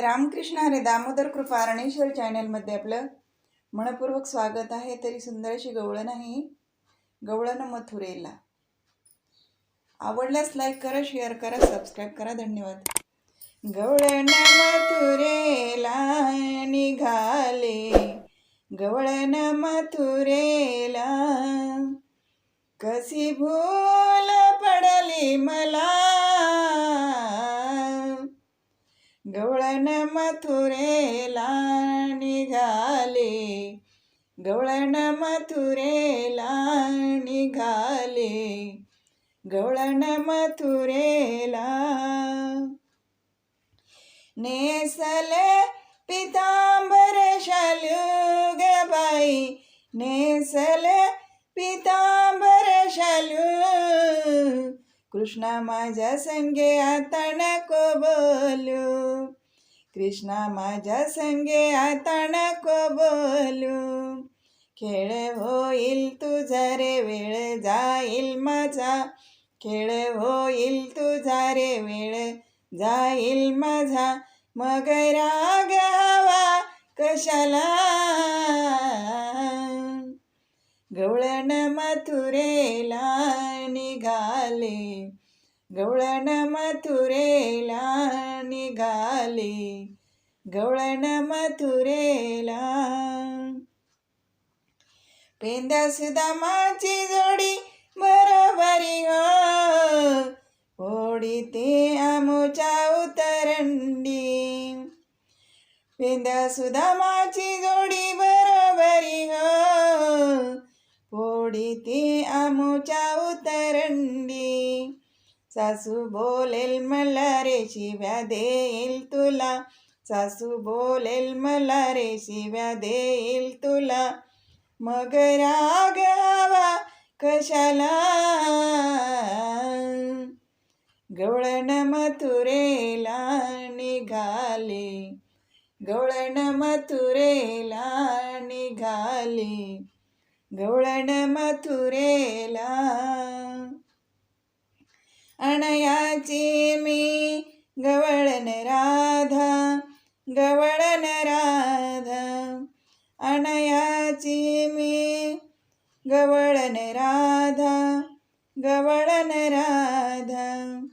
रामकृष्ण हरे दामोदर कृपा अरणेश्वर चॅनलमध्ये आपलं मनपूर्वक स्वागत आहे. तरी सुंदर अशी गवळण आहे गवळण मथुरेला. आवडल्यास लाईक करा शेअर करा सबस्क्राईब करा. धन्यवाद. गवळण मथुरेला निघाले. गवळण मथुरेला कशी भूल पडली मला? गवळण मथुरेला निघाले गवळण मथुरेला निघाले गवळण मथुरेला नेसले पितांबर शालू ग बाई. नेसले कृष्णा माझ्या संगे आता नको बोलू. कृष्णा माझ्या संगे आता नको बोलू. खेळ होईल तुझा रे वेळ जाईल माझा. खेळ होईल तुझा रे वेळ जाईल माझा. मग राग हवा कशाला? गवळण मथुरेला गवळण मथुरेला निघाले. गवळण मथुरेला. पेंद्या सुदामाची जोडी बरोबरी हो. ओडी ते आमोच्या उतरंडी. पेंद्या सुदामाची जोडी बरोबरी हो. पोडी ते आमोच्या उतरंडी. सासू बोलेल मला रे शिव्या देईल तुला. सासू बोलेल मला रे शिव्या देईल तुला. मग रागावा कशाला? गवळण मथुरेला निघाले. गवळण मथुरेला निघाले. गवळण मथुरेला अणयाची मी गवळण राधा गवळण राधा. अणयाची मी गवळण राधा गवळण राधा.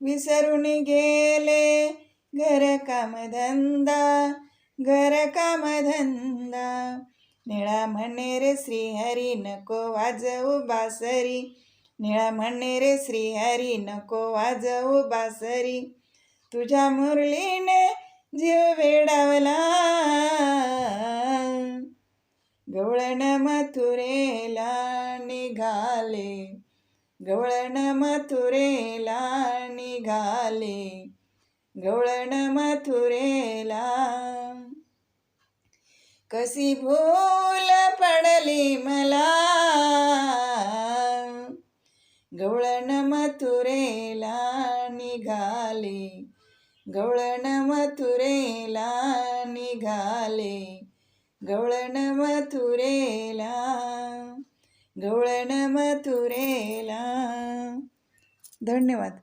विसरून गेले घर कामधंदा घर कामधंदा निळा म्हणे रे श्रीहरी नको वाजवू बासरी. निळा म्हणे रे श्रीहरी नको वाजवू बासरी. तुझ्या मुरलीने जीव वेडावला. गवळण मथुरेला निघाले. गवळण मथुरेला निघाले. गवळण मथुरेला. कशी भूल पडली मला. गवळण मथुरेला निघाले. गवळण मथुरेला निघाले. गवळण मथुरेला गवळण मथुरेला. धन्यवाद.